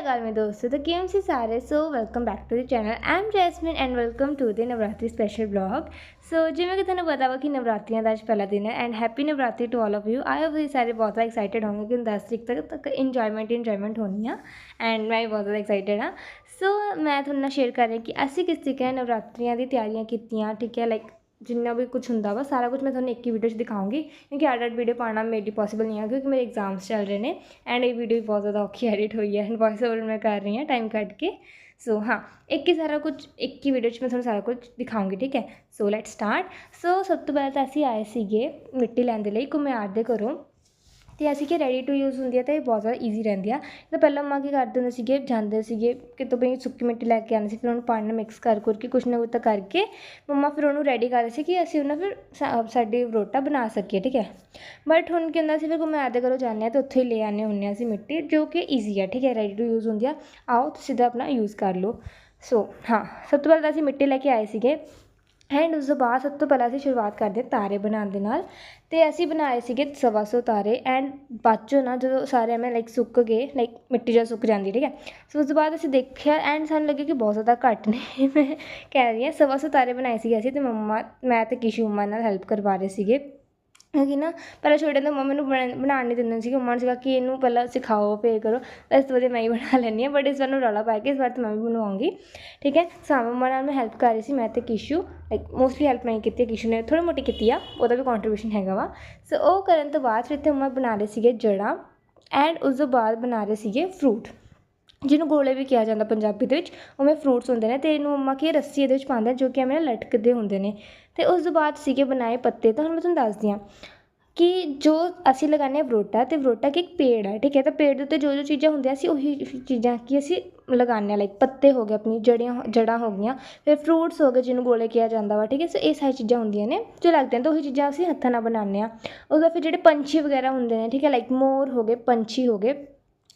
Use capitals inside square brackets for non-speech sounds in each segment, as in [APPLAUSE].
ਅਕਾਲ ਮੇਰੇ ਦੋਸਤੋ ਤਾਂ ਕਿਵੇਂ ਸੀ ਸਾਰੇ so welcome back to the channel I am Jasmine and welcome to the Navratri special blog ਸੋ ਜਿਵੇਂ ਕਿ ਤੁਹਾਨੂੰ ਪਤਾ ਵਾ ਕਿ ਨਵਰਾਤਰੀਆਂ ਦਾ ਅੱਜ ਪਹਿਲਾ ਦਿਨ ਹੈ and happy Navratri to all of you I hope ਤੁਸੀਂ ਸਾਰੇ ਬਹੁਤ ਜ਼ਿਆਦਾ ਐਕਸਾਈਟਡ ਹੋਵੋਗੇ ਕਿ 10 ਤਰੀਕ ਤੱਕ ਤੱਕ ਇੰਜੋਇਮੈਂਟ ਇੰਜੋਇਮੈਂਟ ਹੋਣੀ ਆ ਐਂਡ ਮੈਂ ਵੀ ਬਹੁਤ ਜ਼ਿਆਦਾ ਐਕਸਾਈਟਿਡ ਹਾਂ ਸੋ ਮੈਂ ਤੁਹਾਨੂੰ ਨਾਲ ਸ਼ੇਅਰ ਕਰ ਰਹੀ ਕਿ ਅਸੀਂ ਕਿਸ ਤਰੀਕੇ ਨਾਲ ਨਵਰਾਤਰੀਆਂ ਦੀ ਤਿਆਰੀਆਂ ਕੀਤੀਆਂ ਠੀਕ ਹੈ ਲਾਈਕ ਜਿੰਨਾ ਵੀ ਕੁਝ ਹੁੰਦਾ ਵਾ ਸਾਰਾ ਕੁਝ ਮੈਂ ਤੁਹਾਨੂੰ ਇੱਕ ਹੀ ਵੀਡੀਓ 'ਚ ਦਿਖਾਉਂਗੀ ਕਿਉਂਕਿ ਅੱਡ ਅੱਡ ਵੀਡੀਓ ਪਾਉਣਾ ਮੇਰੇ ਲਈ ਪੋਸੀਬਲ ਨਹੀਂ ਹੈ ਕਿਉਂਕਿ ਮੇਰੇ ਐਗਜ਼ਾਮਸ ਚੱਲ ਰਹੇ ਨੇ ਐਂਡ ਇਹ ਵੀਡੀਓ ਵੀ ਬਹੁਤ ਜ਼ਿਆਦਾ ਔਖੀ ਐਡਿਟ ਹੋਈ ਹੈ ਐਂਡ ਵੌਇਸ ਓਵਰ ਮੈਂ ਕਰ ਰਹੀ ਹਾਂ ਟਾਈਮ ਕੱਢ ਕੇ ਸੋ ਹਾਂ ਇੱਕ ਹੀ ਸਾਰਾ ਕੁਝ ਇੱਕ ਹੀ ਵੀਡੀਓ 'ਚ ਮੈਂ ਤੁਹਾਨੂੰ ਸਾਰਾ ਕੁਝ ਦਿਖਾਉਂਗੀ ਠੀਕ ਹੈ ਸੋ ਲੈਟ ਸਟਾਰਟ ਸੋ ਸਭ ਤੋਂ ਪਹਿਲਾਂ ਤਾਂ ਅਸੀਂ ਆਏ ਸੀਗੇ ਮਿੱਟੀ ਲੈਣ ਦੇ ਲਈ ਘੁਮਿਆਰ ਦੇ ਘਰੋਂ ਅਤੇ ਅਸੀਂ ਕਿ ਰੈਡੀ ਟੂ ਯੂਜ਼ ਹੁੰਦੀ ਆ ਤਾਂ ਇਹ ਬਹੁਤ ਜ਼ਿਆਦਾ ਈਜ਼ੀ ਰਹਿੰਦੀ ਆ। ਤਾਂ ਪਹਿਲਾਂ ਮੰਮਾ ਕੀ ਕਰਦੇ ਹੁੰਦੇ ਸੀਗੇ, ਜਾਂਦੇ ਸੀਗੇ, ਕਿਤੋਂ ਵੀ ਸੁੱਕੀ ਮਿੱਟੀ ਲੈ ਕੇ ਆਉਂਦੇ ਸੀ, ਫਿਰ ਉਹਨੂੰ ਪਾਣੀ ਨਾਲ ਮਿਕਸ ਕਰ ਕੁਰ ਕੇ ਕੁਛ ਨਾ ਕੁਛ ਤਾਂ ਕਰਕੇ ਮੰਮਾ ਫਿਰ ਉਹਨੂੰ ਰੈਡੀ ਕਰਦੇ ਸੀ ਕਿ ਅਸੀਂ ਉਹਨਾਂ ਫਿਰ ਸਾ- ਸਾਡੀ ਰੋਟਾ ਬਣਾ ਸਕੀਏ, ਠੀਕ ਹੈ। ਬਟ ਹੁਣ ਕੀ ਹੁੰਦਾ ਸੀ, ਫਿਰ ਘੁਮਿਆਰ ਦੇ ਘਰੋਂ ਜਾਂਦੇ ਹਾਂ ਤਾਂ ਉੱਥੇ ਹੀ ਲੈ ਆਉਂਦੇ ਹੁੰਦੇ ਹਾਂ ਅਸੀਂ ਮਿੱਟੀ, ਜੋ ਕਿ ਈਜ਼ੀ ਆ, ਠੀਕ ਹੈ ਰੈਡੀ ਟੂ ਯੂਜ਼ ਹੁੰਦੀ ਆ। ਆਓ ਤੁਸੀਂ ਸਿੱਧਾ ਆਪਣਾ ਯੂਜ਼ ਕਰ ਲਓ। ਸੋ ਹਾਂ, ਸਭ ਤੋਂ ਪਹਿਲਾਂ ਅਸੀਂ ਮਿੱਟੀ ਲੈ ਕੇ ਆਏ ਸੀਗੇ। ਐਂਡ ਉਸ ਤੋਂ ਬਾਅਦ ਸਭ ਤੋਂ ਪਹਿਲਾਂ ਅਸੀਂ ਸ਼ੁਰੂਆਤ ਕਰਦੇ ਤਾਰੇ ਬਣਾਉਣ ਦੇ ਨਾਲ। ਅਤੇ ਅਸੀਂ ਬਣਾਏ ਸੀਗੇ ਸਵਾ ਸੌ ਤਾਰੇ ਐਂਡ ਬਾਅਦ 'ਚੋਂ ਨਾ ਜਦੋਂ ਸਾਰੇ ਐਵੇਂ ਲਾਈਕ ਸੁੱਕ ਗਏ ਲਾਈਕ ਮਿੱਟੀ ਜਦੋਂ ਸੁੱਕ ਜਾਂਦੀ, ਠੀਕ ਹੈ। ਸੋ ਉਸ ਤੋਂ ਬਾਅਦ ਅਸੀਂ ਦੇਖਿਆ ਐਂਡ ਸਾਨੂੰ ਲੱਗਿਆ ਕਿ ਬਹੁਤ ਜ਼ਿਆਦਾ ਘੱਟ ਨੇ, ਮੈਂ ਕਹਿ ਰਹੀ ਹਾਂ। ਸਵਾ ਸੌ ਤਾਰੇ ਬਣਾਏ ਸੀਗੇ ਅਸੀਂ ਅਤੇ ਮੰਮਾ, ਮੈਂ ਅਤੇ ਕਿਸ਼ੂ ਮੰਮਾ ਨਾਲ ਹੈਲਪ ਕਰਵਾ ਰਹੇ ਸੀਗੇ। ਕਿਉਂਕਿ ਨਾ, ਪਹਿਲਾਂ ਛੋਟੇ ਹੁੰਦੇ ਮੰਮਾ ਮੈਨੂੰ ਬਣ, ਬਣਾਉਣ ਨਹੀਂ ਦਿੰਦੇ ਸੀਗੇ, ਮੰਮਾ ਨੂੰ ਸੀਗਾ ਕਿ ਇਹਨੂੰ ਪਹਿਲਾਂ ਸਿਖਾਓ, ਫਿਰ ਕਰੋ। ਤਾਂ ਇਸ ਤੋਂ ਵਧੀਆ ਮੈਂ ਹੀ ਬਣਾ ਲੈਂਦੀ ਹਾਂ ਬਟ ਇਸ ਵਾਰ ਨੂੰ ਰੌਲਾ ਪਾ ਕੇ ਇਸ ਵਾਰ ਤਾਂ ਮੈਂ ਵੀ ਬਣਵਾਉਂਗੀ। ਠੀਕ ਹੈ ਸੋ ਮੰਮਾ ਨਾਲ ਮੈਂ ਹੈਲਪ ਕਰ ਰਹੀ ਸੀ ਮੈਂ ਤੇ ਕਿਸ਼ੂ ਲਾਈਕ ਮੋਸਟਲੀ ਹੈਲਪ ਮੈਂ ਕੀਤੀ ਕਿਸ਼ੂ ਨੇ ਥੋੜ੍ਹੀ ਮੋਟੀ ਕੀਤੀ ਆ, ਉਹਦਾ ਵੀ ਕੰਟਰੀਬਿਊਸ਼ਨ ਹੈਗਾ ਵਾ। ਸੋ ਉਹ ਕਰਨ ਤੋਂ ਬਾਅਦ ਫਿਰ ਇੱਥੇ ਮੰਮਾ ਬਣਾ ਰਹੇ ਸੀਗੇ ਜੜ੍ਹਾਂ ਐਂਡ ਉਸ ਤੋਂ ਬਾਅਦ ਬਣਾ ਰਹੇ ਸੀਗੇ ਫਰੂਟ ਜਿਹਨੂੰ ਗੋਲੇ ਵੀ ਕਿਹਾ ਜਾਂਦਾ ਪੰਜਾਬੀ ਦੇ ਵਿੱਚ ਉਵੇਂ ਫਰੂਟਸ ਹੁੰਦੇ ਨੇ ਅਤੇ ਇਹਨੂੰ ਮੰਮਾ ਕੀ ਰੱਸੀ ਇਹਦੇ ਵਿੱਚ ਪਾਉਂਦੇ ਜੋ ਕਿ ਐਵੇਂ ਲਟਕਦੇ ਹੁੰਦੇ ਨੇ। ਅਤੇ ਉਸ ਤੋਂ ਬਾਅਦ ਸੀਗੇ ਬਣਾਏ ਪੱਤੇ, ਤਾਂ ਹੁਣ ਮੈਂ ਤੁਹਾਨੂੰ ਦੱਸਦੀ ਹਾਂ ਕਿ ਜੋ ਅਸੀਂ ਲਗਾਉਂਦੇ ਹਾਂ ਵਰੋਟਾ ਅਤੇ ਵਰੋਟਾ ਕਿ ਇੱਕ ਪੇੜ ਹੈ, ਠੀਕ ਹੈ, ਤਾਂ ਪੇੜ ਦੇ ਉੱਤੇ ਜੋ ਜੋ ਚੀਜ਼ਾਂ ਹੁੰਦੀਆਂ, ਅਸੀਂ ਉਹੀ ਚੀਜ਼ਾਂ ਕਿ ਅਸੀਂ ਲਗਾਉਂਦੇ ਹਾਂ ਲਾਈਕ ਪੱਤੇ ਹੋ ਗਏ ਆਪਣੀ, ਜੜੀਆਂ ਜੜ੍ਹਾਂ ਹੋ ਗਈਆਂ, ਫਿਰ ਫਰੂਟਸ ਹੋ ਗਏ ਜਿਹਨੂੰ ਗੋਲੇ ਕਿਹਾ ਜਾਂਦਾ ਵਾ, ਠੀਕ ਹੈ, ਸੋ ਇਹ ਸਾਰੀ ਚੀਜ਼ਾਂ ਹੁੰਦੀਆਂ ਨੇ ਜੋ ਲੱਗਦੀਆਂ ਤਾਂ ਉਹੀ ਚੀਜ਼ਾਂ ਅਸੀਂ ਹੱਥਾਂ ਨਾਲ ਬਣਾਉਂਦੇ ਹਾਂ। ਉਹਦਾ ਫਿਰ ਜਿਹੜੇ ਪੰਛੀ ਵਗੈਰਾ ਹੁੰਦੇ ਨੇ, ਠੀਕ ਹੈ ਲਾਈਕ ਮੋਰ ਹੋ ਗਏ, ਪੰਛੀ ਹੋ ਗਏ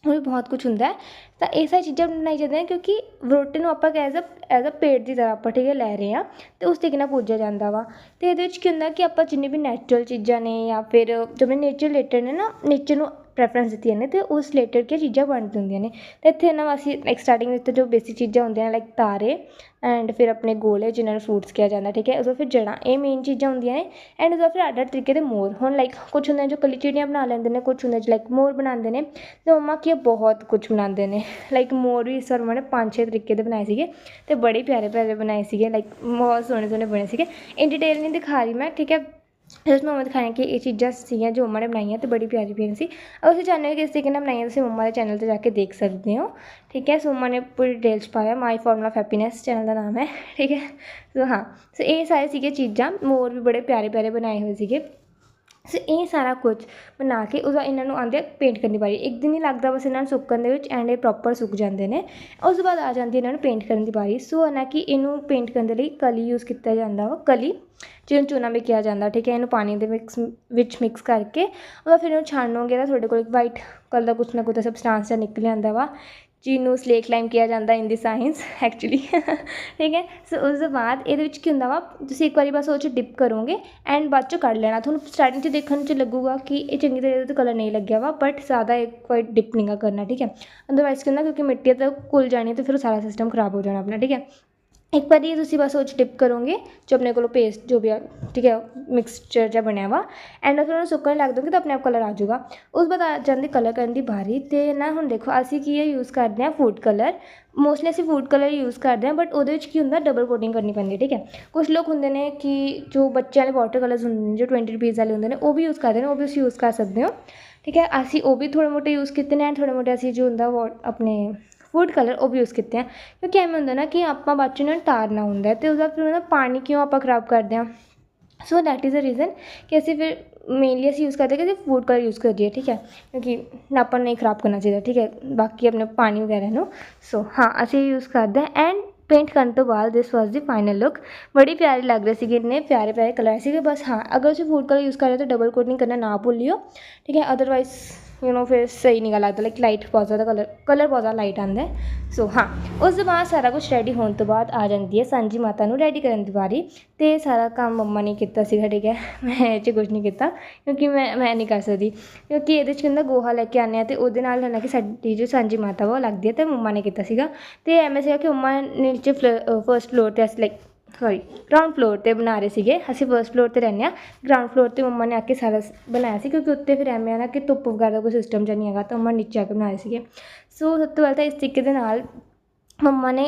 ਹੋਰ ਵੀ ਬਹੁਤ ਕੁਛ ਹੁੰਦਾ ਤਾਂ ਇਹ ਸਾਰੀ ਚੀਜ਼ਾਂ ਬਣਾਈ ਜਾਂਦੀਆਂ ਕਿਉਂਕਿ ਰੋਟੀ ਨੂੰ ਆਪਾਂ ਐਜ਼ ਅ ਐਜ਼ ਅ ਪੇਟ ਦੀ ਤਰ੍ਹਾਂ ਆਪਾਂ, ਠੀਕ ਹੈ, ਲੈ ਰਹੇ ਹਾਂ। ਅਤੇ ਉਸ ਤਰੀਕੇ ਨਾਲ ਪੂਜਿਆ ਜਾਂਦਾ ਵਾ। ਅਤੇ ਇਹਦੇ ਵਿੱਚ ਕੀ ਹੁੰਦਾ ਕਿ ਆਪਾਂ ਜਿੰਨੀ ਵੀ ਨੈਚੁਰਲ ਚੀਜ਼ਾਂ ਨੇ ਜਾਂ ਫਿਰ ਜਿਵੇਂ ਨੇਚਰ ਰਿਲੇਟਡ ਨੇ ਨਾ ਨੇਚਰ ਨੂੰ ਪ੍ਰੈਫਰੈਂਸ ਦਿੱਤੀ ਜਾਂਦੀ ਅਤੇ ਉਸ ਰਿਲੇਟਡ ਕੀ ਚੀਜ਼ਾਂ ਬਣਦੀ ਹੁੰਦੀਆਂ ਨੇ। ਅਤੇ ਇੱਥੇ ਨਾ ਅਸੀਂ ਲਾਈਕ ਸਟਾਰਟਿੰਗ ਵਿੱਚ ਜੋ ਬੇਸਿਕ ਚੀਜ਼ਾਂ ਹੁੰਦੀਆਂ ਲਾਈਕ ਤਾਰੇ ਐਂਡ ਫਿਰ ਆਪਣੇ ਗੋਲੇ ਜਿਨ੍ਹਾਂ ਨੂੰ ਫਰੂਟਸ ਕਿਹਾ ਜਾਂਦਾ, ਠੀਕ ਹੈ? ਉਦੋਂ ਫਿਰ ਜੜ੍ਹਾਂ, ਇਹ ਮੇਨ ਚੀਜ਼ਾਂ ਹੁੰਦੀਆਂ ਨੇ ਐਂਡ ਉਦੋਂ ਫਿਰ ਅੱਡ ਅੱਡ ਤਰੀਕੇ ਦੇ ਮੋਰ। ਹੁਣ ਲਾਈਕ ਕੁਛ ਹੁੰਦੇ ਨੇ ਜੋ ਕੱਲੀ ਚਿੜੀਆਂ ਬਣਾ ਲੈਂਦੇ ਨੇ, ਕੁਛ ਹੁੰਦੇ ਲਾਈਕ ਮੋਰ ਬਣਾਉਂਦੇ ਨੇ ਅਤੇ ਮੰਮਾ ਕੀ ਆ, ਬਹੁਤ ਕੁਛ ਬਣਾਉਂਦੇ ਨੇ। [LAUGHS] ਲਾਈਕ ਮੋਰ ਵੀ ਇਸ ਵਾਰ ਮੰਮਾ ਨੇ ਪੰਜ ਛੇ ਤਰੀਕੇ ਦੇ ਬਣਾਏ ਸੀਗੇ ਅਤੇ ਬੜੇ ਪਿਆਰੇ ਪਿਆਰੇ ਬਣਾਏ ਸੀਗੇ ਲਾਈਕ ਬਹੁਤ ਸੋਹਣੇ ਸੋਹਣੇ ਬਣੇ ਸੀਗੇ। ਇਨ ਡਿਟੇਲ ਨਹੀਂ ਦਿਖਾ ਰਹੀ ਮੈਂ, ਠੀਕ ਹੈ? ਫਿਰ ਜਸਟ ਮੰਮਾ ਦਿਖਾਇਆ ਕਿ ਇਹ ਚੀਜ਼ਾਂ ਸੀਗੀਆਂ ਜੋ ਮੰਮਾ ਨੇ ਬਣਾਈਆਂ ਅਤੇ ਬੜੀ ਪਿਆਰੀ ਪਿਆਰੀ ਸੀ। ਅਗਰ ਤੁਸੀਂ ਚਾਹੁੰਦੇ ਹੋ ਕਿ ਇਸ ਤਰੀਕੇ ਨਾਲ ਬਣਾਈਆਂ, ਤੁਸੀਂ ਮੰਮਾ ਦੇ ਚੈਨਲ 'ਤੇ ਜਾ ਕੇ ਦੇਖ ਸਕਦੇ ਹੋ। ਠੀਕ ਹੈ ਸੋ ਮੰਮਾ ਨੇ ਪੂਰੀ ਡਿਟੇਲ ਪਾਇਆ my formula of happiness channel ਦਾ ਨਾਮ ਹੈ। ਠੀਕ ਹੈ, ਸੋ ਹਾਂ, ਸੋ ਇਹ ਸਾਰੇ ਸੀਗੇ ਚੀਜ਼ਾਂ ਮੋਰ ਵੀ ਬੜੇ ਪਿਆਰੇ ਪਿਆਰੇ ਬਣਾਏ ਹੋਏ ਸੀਗੇ। ਸੋ ਇਹ ਸਾਰਾ ਕੁਝ ਬਣਾ ਕੇ ਉਹਦਾ ਇਹਨਾਂ ਨੂੰ ਆਉਂਦੇ ਪੇਂਟ ਕਰਨ ਦੀ ਵਾਰੀ। ਇੱਕ ਦਿਨ ਹੀ ਲੱਗਦਾ ਬਸ ਇਹਨਾਂ ਨੂੰ ਸੁੱਕਣ ਦੇ ਵਿੱਚ ਐਂਡ ਇਹ ਪ੍ਰੋਪਰ ਸੁੱਕ ਜਾਂਦੇ ਨੇ। ਉਸ ਤੋਂ ਬਾਅਦ ਆ ਜਾਂਦੀ ਇਹਨਾਂ ਨੂੰ ਪੇਂਟ ਕਰਨ ਦੀ ਵਾਰੀ। ਸੋ ਨਾ ਕਿ ਇਹਨੂੰ ਪੇਂਟ ਕਰਨ ਦੇ ਲਈ ਕਲੀ ਯੂਜ਼ ਕੀਤਾ ਜਾਂਦਾ ਵਾ, ਕਲੀ, ਜਿਹਨੂੰ ਚੂਨਾ ਵੀ ਕਿਹਾ ਜਾਂਦਾ, ਠੀਕ ਹੈ, ਇਹਨੂੰ ਪਾਣੀ ਦੇ ਮਿਕਸ ਵਿੱਚ ਮਿਕਸ ਕਰਕੇ। ਉਹਦਾ ਫਿਰ ਇਹਨੂੰ ਛਾਣੋਗੇ ਤਾਂ ਤੁਹਾਡੇ ਕੋਲ ਇੱਕ ਵਾਈਟ ਕਲਰ ਦਾ ਕੁਛ ਨਾ ਕੁਛ ਸਬਸਟਾਂਸ ਜਾਂ ਨਿਕਲ ਜਾਂਦਾ ਵਾ। ਜਿਹਨੂੰ ਸਲੇਕ ਲਾਈਮ ਕਿਹਾ ਜਾਂਦਾ ਇਨ ਦੀ ਸਾਇੰਸ ਐਕਚੁਅਲੀ ਠੀਕ ਹੈ? ਸੋ ਉਸ ਤੋਂ ਬਾਅਦ ਇਹਦੇ ਵਿੱਚ ਕੀ ਹੁੰਦਾ ਵਾ? ਤੁਸੀਂ ਇੱਕ ਵਾਰੀ ਬਸ ਉਹ 'ਚ ਡਿਪ ਕਰੋਗੇ ਐਂਡ ਬਾਅਦ 'ਚੋਂ ਕੱਢ ਲੈਣਾ। ਤੁਹਾਨੂੰ ਸਟਾਰਟਿੰਗ 'ਚ ਦੇਖਣ 'ਚ ਲੱਗੂਗਾ ਕਿ ਇਹ ਚੰਗੀ ਤਰ੍ਹਾਂ ਇਹਦੇ ਤੋਂ ਕਲਰ ਨਹੀਂ ਲੱਗਿਆ ਵਾ ਬਟ ਜ਼ਿਆਦਾ ਇੱਕ ਵਾਰੀ ਡਿਪ ਨਹੀਂ ਗਾ ਕਰਨਾ, ਠੀਕ ਹੈ? ਅਦਰਵਾਈਜ਼ ਕੀ ਹੁੰਦਾ, ਕਿਉਂਕਿ ਮਿੱਟੀ ਤਾਂ ਘੁਲ ਜਾਣੀ ਤਾਂ ਫਿਰ ਉਹ ਸਾਰਾ ਸਿਸਟਮ ਖਰਾਬ ਹੋ ਜਾਣਾ ਆਪਣਾ, ਠੀਕ ਹੈ? ਇੱਕ ਵਾਰੀ ਤੁਸੀਂ ਬਸ ਉਹ 'ਚ ਡਿਪ ਕਰੋਗੇ, ਜੋ ਆਪਣੇ ਕੋਲੋਂ ਪੇਸਟ ਜੋ ਵੀ ਆ, ਠੀਕ ਹੈ ਮਿਕਸਚਰ ਜਿਹਾ ਬਣਿਆ ਵਾ ਐਂਡ ਫਿਰ ਉਹਨੂੰ ਸੁੱਕਣ ਲੱਗ ਦੋਗੇ ਤਾਂ ਆਪਣੇ ਆਪ ਕਲਰ ਆ ਜਾਊਗਾ। ਉਸ ਬਾਅਦ ਆ ਜਾਂਦੀ ਕਲਰ ਕਰਨ ਦੀ ਬਾਰੀ ਅਤੇ ਨਾ ਹੁਣ ਦੇਖੋ, ਅਸੀਂ ਕੀ ਹੈ ਯੂਜ਼ ਕਰਦੇ ਹਾਂ ਫੂਡ ਕਲਰ ਮੋਸਟਲੀ ਅਸੀਂ ਫੂਡ ਕਲਰ ਯੂਜ਼ ਕਰਦੇ ਹਾਂ ਬਟ ਉਹਦੇ ਵਿੱਚ ਕੀ ਹੁੰਦਾ ਡਬਲ ਕੋਟਿੰਗ ਕਰਨੀ ਪੈਂਦੀ ਹੈ, ਠੀਕ ਹੈ। ਕੁਝ ਲੋਕ ਹੁੰਦੇ ਨੇ ਕਿ ਜੋ ਬੱਚਿਆਂ ਵਾਲੇ ਵਾਟਰ ਕਲਰਸ ਹੁੰਦੇ ਨੇ, ਜੋ ਟਵੈਂਟੀ ਰੁਪੀਜ਼ ਵਾਲੇ ਹੁੰਦੇ ਨੇ, ਉਹ ਵੀ ਯੂਜ਼ ਕਰਦੇ ਨੇ, ਉਹ ਵੀ ਤੁਸੀਂ ਯੂਜ਼ ਕਰ ਸਕਦੇ ਹੋ, ਠੀਕ ਹੈ। ਅਸੀਂ ਉਹ ਵੀ ਥੋੜ੍ਹੇ ਮੋਟੇ ਯੂਜ਼ ਕੀਤੇ ਨੇ ਐਂਡ ਥੋੜ੍ਹੇ ਮੋਟੇ ਅਸੀਂ ਜੋ ਹੁੰਦਾ ਵਾ ਆਪਣੇ ਫੂਡ ਕਲਰ ਉਹ ਵੀ ਯੂਜ਼ ਕੀਤੇ ਆ ਕਿਉਂਕਿ ਐਵੇਂ ਹੁੰਦਾ ਨਾ ਕਿ ਆਪਾਂ ਬਾਅਦ 'ਚ ਨਾ ਟਾਰਨਾ ਹੁੰਦਾ ਹੈ ਅਤੇ ਉਹਦਾ ਫਿਰ ਉਹਦਾ ਪਾਣੀ ਕਿਉਂ ਆਪਾਂ ਖਰਾਬ ਕਰਦੇ ਹਾਂ so that is a reason ਕਿ ਅਸੀਂ ਫਿਰ ਮੇਨਲੀ ਅਸੀਂ ਯੂਜ਼ ਕਰਦੇ ਕਿ ਅਸੀਂ ਫੂਡ ਕਲਰ ਯੂਜ਼ ਕਰੀਏ ਠੀਕ ਹੈ ਕਿਉਂਕਿ ਆਪਾਂ ਨੂੰ ਨਹੀਂ ਖਰਾਬ ਕਰਨਾ ਚਾਹੀਦਾ ਠੀਕ ਹੈ ਬਾਕੀ ਆਪਣੇ ਪਾਣੀ ਵਗੈਰਾ ਨੂੰ ਸੋ ਹਾਂ ਅਸੀਂ ਯੂਜ਼ ਕਰਦੇ ਹਾਂ ਐਂਡ ਪੇਂਟ ਕਰਨ ਤੋਂ ਬਾਅਦ ਦਿਸ ਵਾਸ ਦੀ ਫਾਈਨਲ ਲੁੱਕ ਬੜੀ ਪਿਆਰੀ ਲੱਗ ਰਹੀ ਸੀਗੀ ਇੰਨੇ ਪਿਆਰੇ ਪਿਆਰੇ ਕਲਰ ਸੀਗੇ ਬਸ ਹਾਂ ਅਗਰ ਤੁਸੀਂ ਫੂਡ ਕਲਰ ਯੂਜ਼ ਕਰ ਰਹੇ ਹੋ ਤਾਂ ਡਬਲ ਕੋਟਿੰਗ ਕਰਨਾ ਨਾ ਭੁੱਲਿਓ ਠੀਕ ਹੈ ਅਦਰਵਾਈਜ਼ ਯੂ نو ਫਿਰ ਸਹੀ ਨਹੀਂ ਗਾ ਲੱਗਦਾ ਲਾਈਕ ਲਾਈਟ ਬਹੁਤ ਜ਼ਿਆਦਾ ਕਲਰ ਕਲਰ ਬਹੁਤ ਜ਼ਿਆਦਾ ਲਾਈਟ ਆਉਂਦਾ ਸੋ ਹਾਂ, ਉਸ ਤੋਂ ਬਾਅਦ ਸਾਰਾ ਕੁਝ ਰੈਡੀ ਹੋਣ ਤੋਂ ਬਾਅਦ ਆ ਜਾਂਦੀ ਹੈ ਸਾਂਝੀ ਮਾਤਾ ਨੂੰ ਰੈਡੀ ਕਰਨ ਦੀ ਵਾਰੀ। ਅਤੇ ਸਾਰਾ ਕੰਮ ਮੰਮਾ ਨੇ ਕੀਤਾ ਸੀਗਾ ਠੀਕ ਹੈ ਮੈਂ ਇਹ 'ਚ ਕੁਝ ਨਹੀਂ ਕੀਤਾ, ਕਿਉਂਕਿ ਮੈਂ ਮੈਂ ਨਹੀਂ ਕਰ ਸਕਦੀ। ਕਿਉਂਕਿ ਇਹਦੇ 'ਚ ਕਹਿੰਦਾ ਗੋਹਾ ਲੈ ਕੇ ਆਉਂਦੇ ਹਾਂ ਅਤੇ ਉਹਦੇ ਨਾਲ ਹਾਲਾਂਕਿ ਸਾਡੀ ਜੋ ਸਾਂਝੀ ਮਾਤਾ ਵਾ ਉਹ ਲੱਗਦੀ ਹੈ ਅਤੇ ਮੰਮਾ ਨੇ ਕੀਤਾ ਸੀਗਾ। ਅਤੇ ਐਵੇਂ ਸੀਗਾ ਕਿ ਮੰਮਾ ਨੇ ਨੀਚੇ ਫਸਟ ਫਲੋਰ 'ਤੇ ਅਸੀਂ ਲਾਈਕ ਸੌਰੀ ਗਰਾਊਂਡ ਫਲੋਰ 'ਤੇ ਬਣਾ ਰਹੇ ਸੀਗੇ। ਅਸੀਂ ਫਸਟ ਫਲੋਰ 'ਤੇ ਰਹਿੰਦੇ ਹਾਂ। ਗਰਾਊਂਡ ਫਲੋਰ 'ਤੇ ਮੰਮਾ ਨੇ ਆ ਕੇ ਸਾਰਾ ਬਣਾਇਆ ਸੀ ਕਿਉਂਕਿ ਉੱਤੇ ਫਿਰ ਐਵੇਂ ਆ ਨਾ ਕਿ ਧੁੱਪ ਵਗੈਰਾ ਦਾ ਕੋਈ ਸਿਸਟਮ ਜਿਹਾ ਨਹੀਂ ਹੈਗਾ ਤਾਂ ਮੰਮਾ ਨੀਚੇ ਆ ਕੇ ਬਣਾਏ ਸੀਗੇ। ਸੋ ਸਭ ਤੋਂ ਪਹਿਲਾਂ ਤਾਂ ਇਸ ਤਰੀਕੇ ਦੇ ਨਾਲ ਮੰਮਾ ਨੇ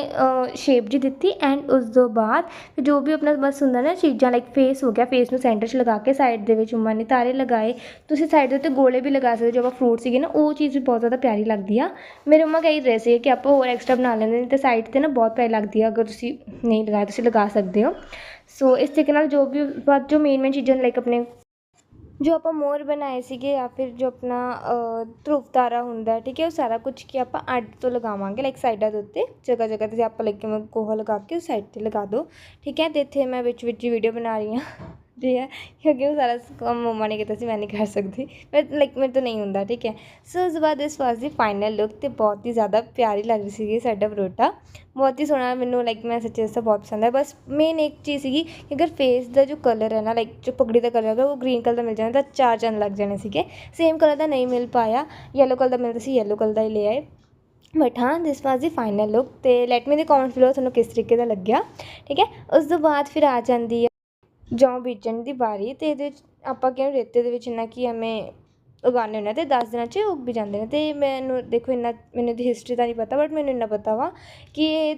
ਸ਼ੇਪ ਜੀ ਦਿੱਤੀ ਐਂਡ ਉਸ ਤੋਂ ਬਾਅਦ ਜੋ ਵੀ ਆਪਣਾ ਬਸ ਹੁੰਦਾ ਨਾ ਚੀਜ਼ਾਂ ਲਾਈਕ ਫੇਸ ਹੋ ਗਿਆ ਫੇਸ ਨੂੰ ਸੈਂਟਰ 'ਚ ਲਗਾ ਕੇ ਸਾਈਡ ਦੇ ਵਿੱਚ ਮੰਮਾ ਨੇ ਤਾਰੇ ਲਗਾਏ। ਤੁਸੀਂ ਸਾਈਡ ਦੇ ਉੱਤੇ ਗੋਲੇ ਵੀ ਲਗਾ ਸਕਦੇ ਹੋ, ਜੋ ਆਪਾਂ ਫਰੂਟ ਸੀਗੇ ਨਾ, ਉਹ ਚੀਜ਼ ਵੀ ਬਹੁਤ ਜ਼ਿਆਦਾ ਪਿਆਰੀ ਲੱਗਦੀ ਆ। ਮੇਰੇ ਮੰਮਾ ਕਹਿ ਰਹੇ ਸੀ ਕਿ ਆਪਾਂ ਹੋਰ ਐਕਸਟਰਾ ਬਣਾ ਲੈਂਦੇ ਨੇ ਤੇ ਸਾਈਡ 'ਤੇ ਨਾ ਬਹੁਤ ਪਿਆਰੀ ਲੱਗਦੀ ਆ, ਅਗਰ ਤੁਸੀਂ ਨਹੀਂ ਲਗਾਇਆ ਤੁਸੀਂ ਲਗਾ ਸਕਦੇ ਹੋ। ਸੋ ਇਸ ਤਰੀਕੇ ਨਾਲ ਜੋ ਵੀ, ਬਾਅਦ ਜੋ ਮੇਨ ਮੇਨ ਚੀਜ਼ਾਂ ਲਾਈਕ ਆਪਣੇ ਜੋ ਆਪਾਂ ਮੋਰ ਬਣਾਏ ਸੀਗੇ ਜਾਂ ਫਿਰ ਜੋ ਆਪਣਾ ਧਰੁਵ ਤਾਰਾ ਹੁੰਦਾ, ਠੀਕ ਹੈ, ਉਹ ਸਾਰਾ ਕੁਛ ਕੀ ਆਪਾਂ ਅੱਡ ਤੋਂ ਲਗਾਵਾਂਗੇ ਲਾਈਕ ਸਾਈਡਾਂ ਦੇ ਉੱਤੇ ਜਗ੍ਹਾ ਜਗ੍ਹਾ 'ਤੇ ਆਪਾਂ ਲੱਗੇ ਗੋਹਾ ਲਗਾ ਕੇ ਸਾਈਡ 'ਤੇ ਲਗਾ ਦਿਓ ਠੀਕ ਹੈ ਅਤੇ ਇੱਥੇ ਮੈਂ ਵਿੱਚ ਵਿੱਚ ਵੀਡੀਓ ਬਣਾ ਰਹੀ ਹਾਂ। ਠੀਕ ਹੈ ਕਿਉਂਕਿ ਉਹ ਸਾਰਾ ਕੰਮ ਮੰਮਾ ਨੇ ਕੀਤਾ ਸੀ ਮੈਂ ਨਹੀਂ ਕਰ ਸਕਦੀ ਮੈਂ ਲਾਈਕ ਮੇਰੇ ਤੋਂ ਨਹੀਂ ਹੁੰਦਾ ਠੀਕ ਹੈ ਸੋ ਉਸ ਤੋਂ ਬਾਅਦ ਇਸ ਵਾਸ ਦੀ ਫਾਈਨਲ ਲੁੱਕ ਤੇ ਬਹੁਤ ਹੀ ਜ਼ਿਆਦਾ ਪਿਆਰੀ ਲੱਗ ਰਹੀ ਸੀਗੀ ਸਾਡਾ ਪਰੋਟਾ ਬਹੁਤ ਹੀ ਸੋਹਣਾ ਮੈਨੂੰ ਲਾਈਕ ਮੈਂ ਸੱਚੇ ਦੱਸਾਂ ਬਹੁਤ ਪਸੰਦ ਹੈ ਬਸ ਮੇਨ ਇੱਕ ਚੀਜ਼ ਸੀਗੀ ਕਿ ਅਗਰ ਫੇਸ ਦਾ ਜੋ ਕਲਰ ਹੈ ਨਾ ਲਾਈਕ ਜੋ ਪਗੜੀ ਦਾ ਕਲਰ ਹੈਗਾ ਉਹ ਗ੍ਰੀਨ ਕਲਰ ਦਾ ਮਿਲ ਜਾਣਾ ਤਾਂ ਚਾਰ ਚੰਨ ਲੱਗ ਜਾਣੇ ਸੀਗੇ ਸੇਮ ਕਲਰ ਦਾ ਨਹੀਂ ਮਿਲ ਪਾਇਆ ਯੈਲੋ ਕਲਰ ਦਾ ਮਿਲਦਾ ਸੀ ਯੈਲੋ ਕਲਰ ਦਾ ਹੀ ਲੈ ਆਏ ਬਟ ਹਾਂ this was the final look ਤੇ let me the comment below ਤੁਹਾਨੂੰ ਕਿਸ ਤਰੀਕੇ ਦਾ ਲੱਗਿਆ ਠੀਕ ਹੈ ਉਸ ਤੋਂ ਬਾਅਦ ਫਿਰ ਆ ਜਾਂਦੀ ਹੈ ਜੌਂ ਬੀਜਣ ਦੀ ਵਾਰੀ ਅਤੇ ਇਹਦੇ 'ਚ ਆਪਾਂ ਕਿਉਂ ਰੇਤੇ ਦੇ ਵਿੱਚ ਇੰਨਾ ਕੀ ਐਵੇਂ ਉਗਾਉਂਦੇ ਹੁੰਦੇ ਹਾਂ ਅਤੇ ਦਸ ਦਿਨਾਂ 'ਚ ਉੱਗ ਵੀ ਜਾਂਦੇ ਨੇ ਅਤੇ ਮੈਨੂੰ ਦੇਖੋ ਇੰਨਾ ਮੈਨੂੰ ਇਹਦੀ ਹਿਸਟਰੀ ਦਾ ਨਹੀਂ ਪਤਾ ਬਟ ਮੈਨੂੰ ਇੰਨਾ ਪਤਾ ਵਾ ਕਿ ਇਹ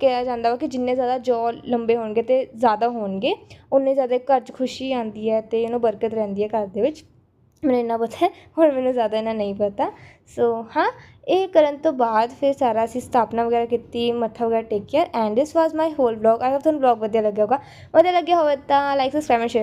ਕਿਹਾ ਜਾਂਦਾ ਵਾ ਕਿ ਜਿੰਨੇ ਜ਼ਿਆਦਾ ਜੌਂ ਲੰਬੇ ਹੋਣਗੇ ਅਤੇ ਜ਼ਿਆਦਾ ਹੋਣਗੇ ਉਨੇ ਜ਼ਿਆਦਾ ਘਰ 'ਚ ਖੁਸ਼ੀ ਆਉਂਦੀ ਹੈ ਅਤੇ ਇਹਨੂੰ ਬਰਕਤ ਰਹਿੰਦੀ ਹੈ ਘਰ ਦੇ ਵਿੱਚ। ਮੈਨੂੰ ਇੰਨਾ ਪਤਾ ਹੈ ਹੁਣ ਮੈਨੂੰ ਜ਼ਿਆਦਾ ਇੰਨਾ ਨਹੀਂ ਪਤਾ ਸੋ ਹਾਂ ਇਹ ਕਰਨ ਤੋਂ ਬਾਅਦ ਫਿਰ ਸਾਰਾ ਅਸੀਂ ਸਥਾਪਨਾ ਵਗੈਰਾ ਕੀਤੀ ਮੱਥਾ ਵਗੈਰਾ ਟੇਕਿਆ and this was my whole vlog I hope ਤੁਹਾਨੂੰ ਵਲੌਗ ਵਧੀਆ ਲੱਗਿਆ ਹੋਗਾ ਵਧੀਆ ਲੱਗਿਆ ਹੋਵੇ ਤਾਂ ਲਾਈਕ ਸਬਸਕ੍ਰਾਈਬ ਐਂਡ ਸ਼ੇਅਰ